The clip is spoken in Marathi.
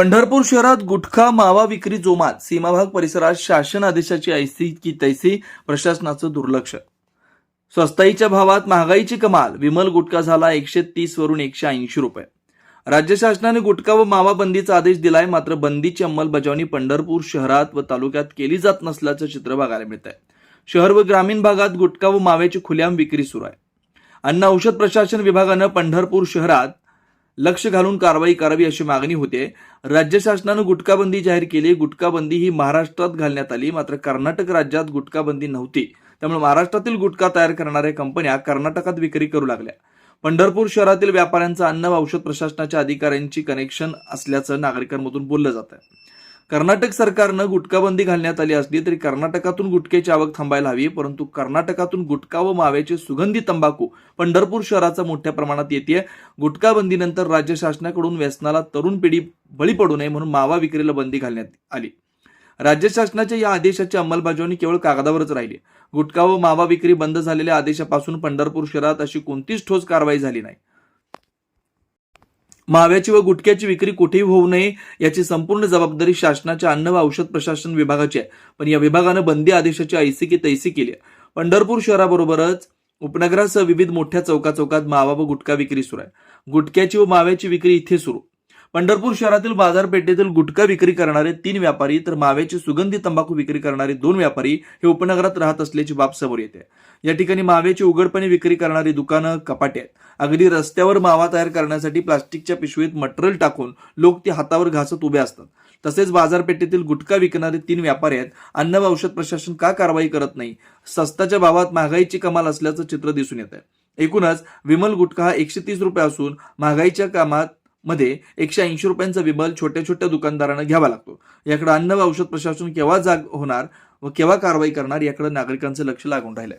पंढरपूर शहरात गुटखा मावा विक्री जोमात सीमाभाग परिसरात शासन आदेशाची ऐसी की तैसी प्रशासनाचं दुर्लक्ष. स्वस्ताईच्या भावात महागाईची कमाल विमल गुटखा झाला एकशे तीस वरून एकशे ऐंशी रुपये. राज्य शासनाने गुटखा व मावा बंदीचा आदेश दिलाय मात्र बंदीची अंमलबजावणी पंढरपूर शहरात व तालुक्यात केली जात नसल्याचं चित्र बघायला मिळत आहे शहर व ग्रामीण भागात गुटखा व माव्याची खुल्याम विक्री सुरू आहे. अन्न औषध प्रशासन विभागानं पंढरपूर शहरात लक्ष घालून कारवाई करावी अशी मागणी होते. राज्य शासनानं गुटखाबंदी जाहीर केली. गुटखाबंदी ही महाराष्ट्रात घालण्यात आली. मात्र कर्नाटक राज्यात गुटखाबंदी नव्हती. त्यामुळे महाराष्ट्रातील गुटखा तयार करणाऱ्या कंपन्या कर्नाटकात विक्री करू लागल्या. पंढरपूर शहरातील व्यापाऱ्यांचं अन्न व औषध प्रशासनाच्या अधिकाऱ्यांची कनेक्शन असल्याचं नागरिकांमधून बोललं जात आहे कर्नाटक सरकारनं गुटखाबंदी घालण्यात आली असली तरी कर्नाटकातून गुटख्याची आवक थांबायला हवी परंतु कर्नाटकातून गुटखा व माव्याचे सुगंधी तंबाखू पंढरपूर शहराचा मोठ्या प्रमाणात येते गुटखाबंदीनंतर राज्य शासनाकडून व्यसनाला तरुण पिढी बळी पडू नये म्हणून मावा विक्रीला बंदी घालण्यात आली. राज्य शासनाच्या या आदेशाची अंमलबजावणी केवळ कागदावरच राहिली. गुटखा व मावा विक्री बंद झालेल्या आदेशापासून पंढरपूर शहरात अशी कोणतीच ठोस कारवाई झाली नाही. माव्याची व गुटख्याची विक्री कुठेही होऊ नये याची संपूर्ण जबाबदारी शासनाच्या अन्न व औषध प्रशासन विभागाची आहे. पण या विभागानं बंदी आदेशाची ऐसी की तैसी केली आहे. पंढरपूर शहराबरोबरच उपनगरासह विविध मोठ्या चौका चौकात मावा व गुटखा विक्री सुरू आहे. गुटख्याची व माव्याची विक्री इथे सुरू. पंढरपूर शहरातील बाजारपेठेतील गुटखा विक्री करणारे तीन व्यापारी तर माव्याची सुगंधी तंबाखू विक्री करणारे दोन व्यापारी हे उपनगरात राहत असल्याची बाब समोर येते. या ठिकाणी माव्याची उघडपणे विक्री करणारी दुकानं कपाटे आहेत. अगदी रस्त्यावर मावा तयार करण्यासाठी प्लास्टिकच्या पिशवीत मटेरियल टाकून लोक ते हातावर घासत उभे असतात. तसेच बाजारपेठेतील गुटखा विकणारे तीन व्यापारी आहेत. अन्न व औषध प्रशासन का कारवाई करत नाही? सस्ताच्या भावात महागाईची कमाल असल्याचं चित्र दिसून येत आहे एकूणच विमल गुटखा हा एकशे तीस रुपये असून महागाईच्या कामात मध्ये एकशे ऐंशी रुपयांचा विबल छोट्या छोट्या दुकानदारांना घ्यावा लागतो. याकडे अन्न व औषध प्रशासन केव्हा जाग होणार व केव्हा कारवाई करणार याकडे नागरिकांचं लक्ष लागून राहिलंय.